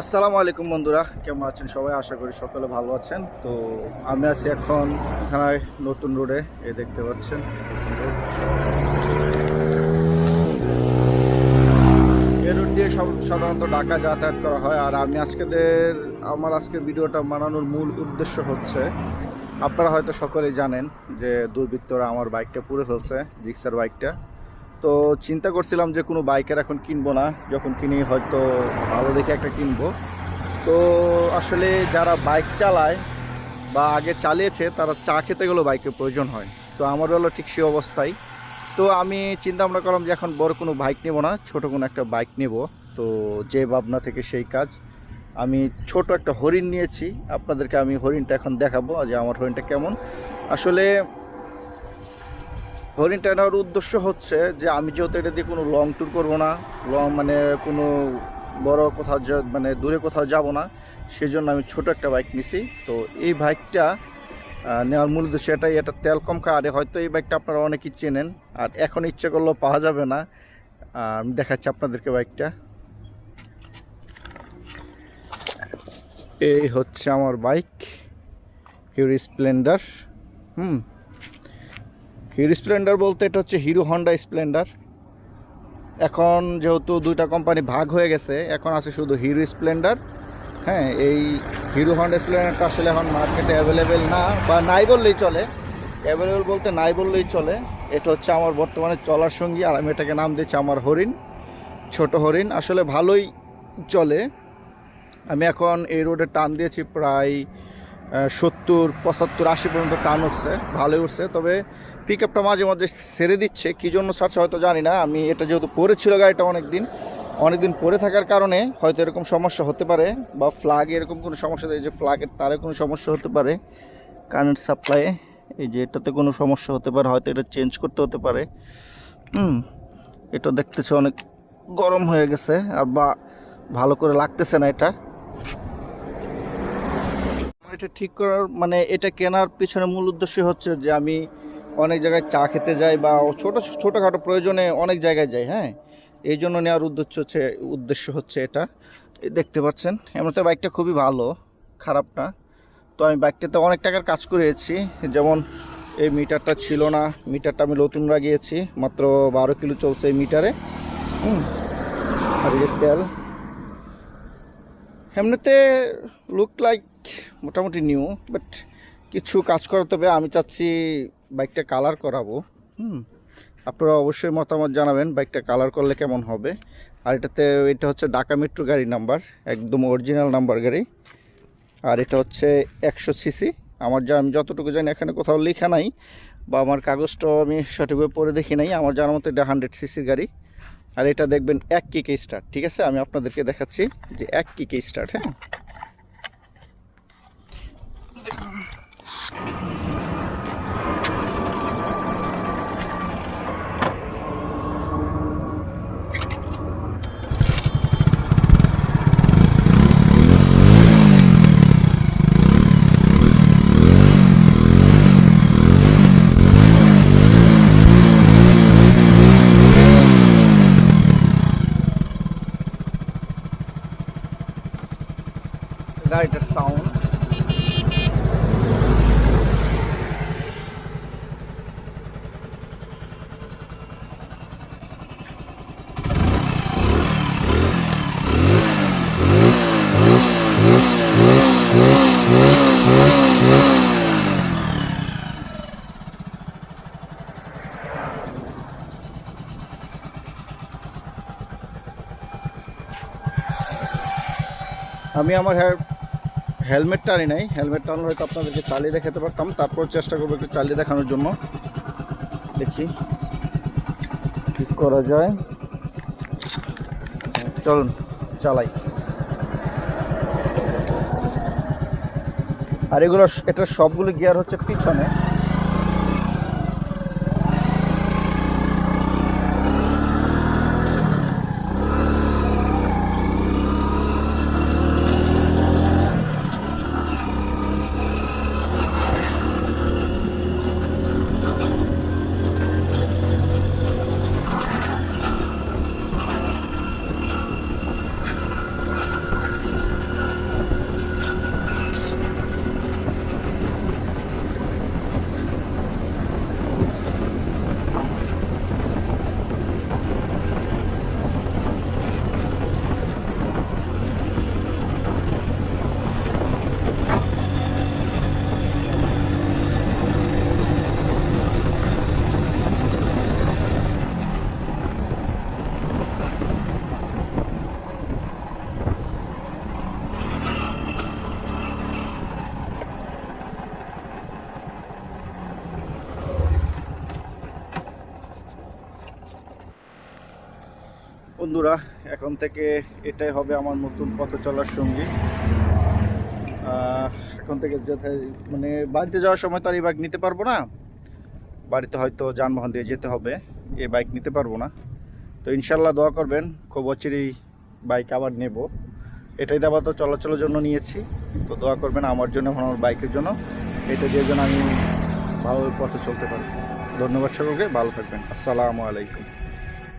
আসসালামু আলাইকুম বন্ধুরা, কেমন আছেন সবাই? আশা করি সকলে ভালো আছেন। তো আমি আছি এখন থানায় নতুন রোডে এ দেখতে পাচ্ছেন। এই রোড দিয়ে সব সাধারণত ঢাকা যাতায়াত করা হয়। আর আমি আজকেদের, আমার আজকের ভিডিওটা বানানোর মূল উদ্দেশ্য হচ্ছে, আপনারা হয়তো সকলেই জানেন যে দুর্বৃত্তরা আমার বাইকটা পুড়ে ফেলছে জিক্সার বাইকটা তো চিন্তা করছিলাম যে কোনো বাইকের এখন কিনবো না, যখন কিনি হয়তো ভালো দেখে একটা কিনবো। তো আসলে যারা বাইক চালায় বা আগে চালিয়েছে, তারা চা খেতে গেলেও বাইকের প্রয়োজন হয়। তো আমার হলো ঠিক সেই অবস্থায় তো আমি চিন্তা ভাবনা করলাম যে এখন বড় কোনো বাইক নেব না, ছোট কোনো একটা বাইক নেব। তো যে ভাবনা থেকে সেই কাজ। আমি ছোট একটা হরিণ নিয়েছি। আপনাদেরকে আমি হরিণটা এখন দেখাবো যে আমার হরিণটা কেমন। আসলে হরিণটা নেওয়ার উদ্দেশ্য হচ্ছে যে আমি যেহেতু এটা দিয়ে কোনো লং ট্যুর করব না লং মানে কোনো বড় কোথাও মানে দূরে কোথাও যাব না, সেজন্য আমি ছোট একটা বাইক নিছি। তো এই বাইকটা নেওয়ার মূল উদ্দেশ্য এটাই, এটা তেল কম খায়, আর হয়তো এই বাইকটা আপনারা অনেকেই চেনেন, আর এখন ইচ্ছে করলেও পাওয়া যাবে না। আমি দেখাচ্ছি আপনাদেরকে বাইকটা এই হচ্ছে আমার বাইক হিরো স্প্লেন্ডার হুম। হিরো স্প্লেন্ডার বলতে এটা হচ্ছে হিরো হন্ডা স্প্লেন্ডার। এখন যেহেতু দুইটা কোম্পানি ভাগ হয়ে গেছে, এখন আছে শুধু হিরো স্প্লেন্ডার। হ্যাঁ এই হিরো হন্ডা স্প্লেন্ডারটা আসলে এখন মার্কেটে অ্যাভেলেবেল না, বা নাই বললেই চলে। অ্যাভেলেবেল বলতে নাই বললেই চলে। এটা হচ্ছে আমার বর্তমানে চলার সঙ্গী, আর আমি এটাকে নাম দিয়েছি আমার হরিণ, ছোট হরিণ। আসলে ভালোই চলে। আমি এখন এই রোডে টান দিয়েছি প্রায় সত্তর, পঁচাত্তর, আশি পর্যন্ত টান উঠছে, ভালোই উঠছে। তবে পিক আপটা মাঝে মাঝে ছেড়ে দিচ্ছে। কী জন্য ছাড়ছে হয়তো জানি না। আমি এটা যেহেতু পড়েছিল গাড়িটা অনেক দিন অনেক দিন পরে থাকার কারণে হয়তো এরকম সমস্যা হতে পারে বা ফ্লাগে এরকম কোনো সমস্যা, এই যে ফ্লাগের তারে কোনো সমস্যা হতে পারে কারেন্ট সাপ্লাইয়ে এই যে এটাতে কোনো সমস্যা হতে পারে, হয়তো এটা চেঞ্জ করতে হতে পারে। হুম, এটা দেখতেছে অনেক গরম হয়ে গেছে, আর বা ভালো করে লাগতেছে না এটা। এটা ঠিক করার মানে এটা কেনার পিছনে মূল উদ্দেশ্য হচ্ছে যে আমি অনেক জায়গায় চা খেতে যাই বা ছোট, ছোটোখাটো প্রয়োজনে অনেক জায়গায় যাই হ্যাঁ? এই জন্য নেওয়ার উদ্দেশ্য হচ্ছে উদ্দেশ্য হচ্ছে এটা। দেখতে পাচ্ছেন এমনিতে বাইকটা খুবই ভালো, খারাপ না। তো আমি বাইকটাতে অনেক টাকার কাজ করেছি, যেমন এই মিটারটা ছিল না মিটারটা আমি নতুন লাগিয়েছি, মাত্র বারো কিলো চলছে এই মিটারে হুম? আর তেল এমনিতে লুক লাইক মোটামুটি নিউ বাট কিছু কাজ করাতে হবে আমি চাচ্ছি বাইকটা কালার করাবো। হুম, আপনারা অবশ্যই মতামত জানাবেন বাইকটা কালার করলে কেমন হবে। আর এটাতে, এটা হচ্ছে ঢাকা মেট্রো গাড়ি নাম্বার একদম অরিজিনাল নাম্বার গাড়ি। আর এটা হচ্ছে একশো সিসি আমার যা, আমি যতটুকু জানি, এখানে কোথাও লেখা নাই, বা আমার কাগজটাও আমি সঠিকভাবে পড়ে দেখি নাই। আমার জানার মতো এটা হান্ড্রেড সিসির গাড়ি। আর এটা দেখবেন এক কিকে স্টার্ট ঠিক আছে? আমি আপনাদেরকে দেখাচ্ছি যে এক কিকে স্টার্ট হ্যাঁ? আমি আমার হেলমেটটা আনি নাই। হেলমেটটা আনলে হয়তো আপনাদেরকে চালিয়ে দেখাতে পারতাম। তারপর চেষ্টা করব একটু চালিয়ে দেখানোর জন্য। দেখি কি করা যায়। চলুন, চালাই। আর এগুলো এটা সবগুলো গিয়ার হচ্ছে পিছনে। বন্ধুরা, এখন থেকে এটাই হবে আমার নতুন পথ চলার সঙ্গী। এখন থেকে মানে বাড়িতে যাওয়ার সময় তো আর এই বাইক নিতে পারব না। বাড়িতে হয়তো যানবাহন দিয়ে যেতে হবে এই বাইক নিতে পারব না। তো ইনশাল্লাহ দোয়া করবেন, খুব অচিরেই বাইক আবার নেব। এটাই তো আবার তো চলাচলের জন্য নিয়েছি। তো দোয়া করবেন আমার জন্য এবং আমার বাইকের জন্য। এটা দিয়ে যেন আমি ভালো পথে চলতে পারি। ধন্যবাদ সকলকে, ভালো থাকবেন। আসসালামু আলাইকুম।